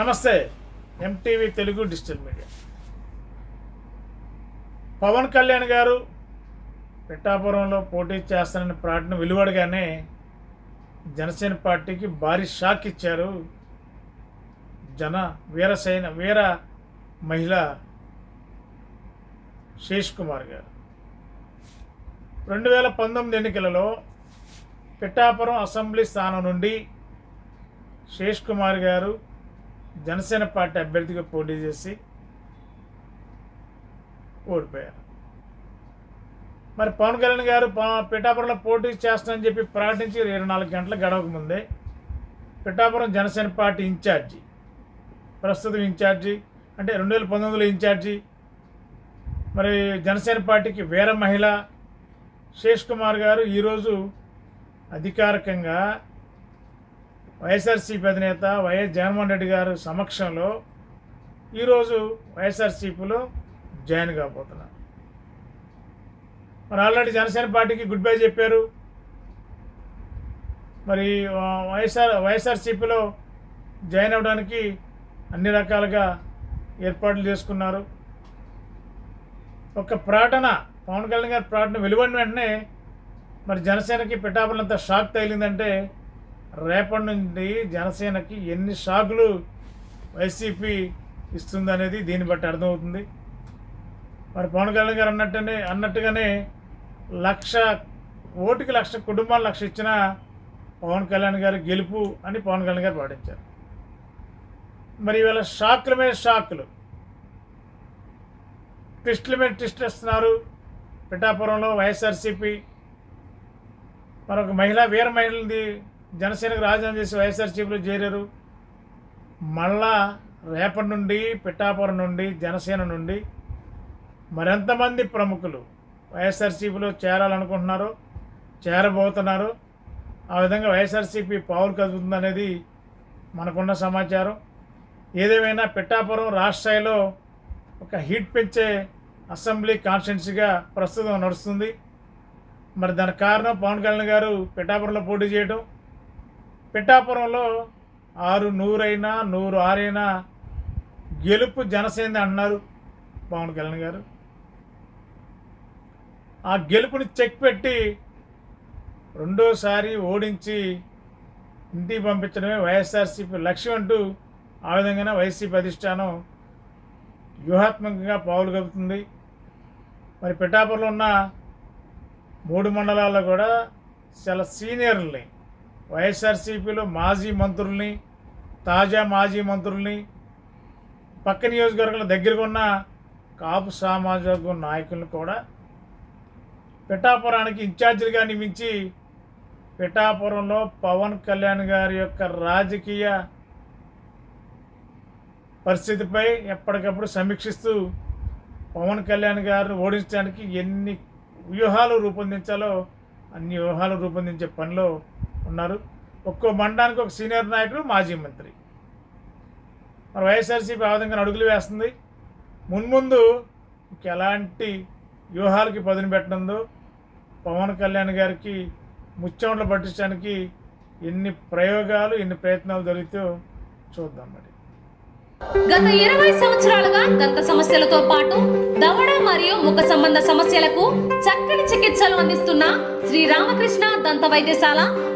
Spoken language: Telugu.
నమస్తే MTV Telugu digital media. Pawan Kalyan garu పిఠాపురంలో పోటీ చేస్తానని ప్రకటన వెలువడగానే జనసేన పార్టీకి భారీ షాక్ ఇచ్చారు జన వీరసైన వీర మహిళ శేష్ కుమార్ గారు. రెండు వేల పంతొమ్మిది ఎన్నికలలో పిఠాపురం అసెంబ్లీ స్థానం నుండి శేష్ కుమార్ గారు జనసేన పార్టీ అభ్యర్థిగా పోటీ చేసి ఓడిపోయారు. మరి పవన్ కళ్యాణ్ గారు పిఠాపురంలో పోటీ చేస్తానని చెప్పి ప్రకటించి ఇరవై నాలుగు గంటల గడవక ముందే పిఠాపురం జనసేన పార్టీ ఇన్ఛార్జి ప్రస్తుతం ఇన్ఛార్జి అంటే రెండు వేల పంతొమ్మిదిలో ఇన్ఛార్జి మరి జనసేన పార్టీకి వీర మహిళ శేష్ కుమార్ గారు ఈరోజు అధికారికంగా వైఎస్ఆర్సీపీ అధినేత వైఎస్ జగన్మోహన్ రెడ్డి గారు సమక్షంలో ఈరోజు వైఎస్ఆర్సీపీలో జాయిన్ కాబోతున్నారు. మరి ఆల్రెడీ జనసేన పార్టీకి గుడ్ బై చెప్పారు. మరి వైఎస్ఆర్ వైఎస్ఆర్సీపీలో జాయిన్ అవ్వడానికి అన్ని రకాలుగా ఏర్పాట్లు చేసుకున్నారు. ఒక ప్రకటన పవన్ కళ్యాణ్ గారి ప్రకటన వెలువడిన వెంటనే మరి జనసేనకి పిఠాపులంతా షాక్ తగిలిందంటే రేపటి నుండి జనసేనకి ఎన్ని షాకులు వైసీపీ ఇస్తుందనేది దీన్ని బట్టి అర్థమవుతుంది. మరి పవన్ కళ్యాణ్ గారు అన్నట్టునే అన్నట్టుగానే లక్ష ఓటుకి లక్ష కుటుంబాలు లక్ష ఇచ్చిన పవన్ కళ్యాణ్ గారు గెలుపు అని పవన్ కళ్యాణ్ గారు పాటించారు. మరి ఇవాళ షాకుల మీద షాకులు. ట్విస్టుల మీద ట్విస్ట్ ఇస్తున్నారు పిఠాపురంలో వైఎస్ఆర్సీపీ. మరొక మహిళ వీర మహిళది జనసేనకు రాజీనామా చేసి వైఎస్ఆర్సీపీలో చేరారు. మళ్ళా రేపటి నుండి పిఠాపురం నుండి జనసేన నుండి మరెంతమంది ప్రముఖులు వైఎస్ఆర్సీపీలో చేరాలనుకుంటున్నారో చేరబోతున్నారు ఆ విధంగా వైఎస్ఆర్సీపీ పావులు కదుపుతుందనేది మనకున్న సమాచారం. ఏదేమైనా పిఠాపురం రాష్ట్రాయిలో ఒక హీట్ పెంచే అసెంబ్లీ కాన్స్టిట్యున్సీగా ప్రస్తుతం నడుస్తుంది. మరి దానికి కారణం పవన్ కళ్యాణ్ గారు పిఠాపురంలో పోటీ చేయడం పిఠాపురంలో ఆరు నూరైనా నూరు ఆరైనా గెలుపు జనసేన అన్నారు పవన్ కళ్యాణ్ గారు. ఆ గెలుపుని చెక్ పెట్టి రెండోసారి ఓడించి ఇంటికి పంపించడమే వైఎస్ఆర్సీపీ లక్ష్యం అంటూ ఆ విధంగానే వైసీపీ అధిష్టానం వ్యూహాత్మకంగా పావులు కలుపుతుంది మరి పిఠాపురంలో ఉన్న మూడు మండలాల్లో కూడా చాలా సీనియర్లని వైఎస్ఆర్సీపీలో మాజీ మంత్రుల్ని తాజా మాజీ మంత్రుల్ని పక్క నియోజకవర్గాల దగ్గరగా ఉన్న కాపు సామాజిక నాయకులను కూడా పిఠాపురానికి ఇన్ఛార్జీలుగా నియమించి పిఠాపురంలో పవన్ కళ్యాణ్ గారి యొక్క రాజకీయ పరిస్థితిపై ఎప్పటికప్పుడు సమీక్షిస్తూ పవన్ కళ్యాణ్ గారిని ఓడించడానికి ఎన్ని వ్యూహాలు రూపొందించాలో అన్ని వ్యూహాలు రూపొందించే పనిలో ఉన్నారు. ఒక్కో మండలానికి ఒక సీనియర్ నాయకుడు మాజీ మంత్రి. మరి వైఎస్ఆర్సీపీ ఆ విధంగా అడుగులు వేస్తుంది. మున్ముందు ఎలాంటి వ్యూహాలకి పదును పెట్టినందో పవన్ కళ్యాణ్ గారికి ముచ్చమట్లు పట్టించడానికి ఎన్ని ప్రయోగాలు ఎన్ని ప్రయత్నాలు జరిగితే చూద్దాం మరి. గత ఇరవై సంవత్సరాలుగా దంత సమస్యలతో పాటు దవడ మరియు ముఖ సంబంధ సమస్యలకు చక్కని చికిత్సలు అందిస్తున్న శ్రీ రామకృష్ణ దంత వైద్యశాల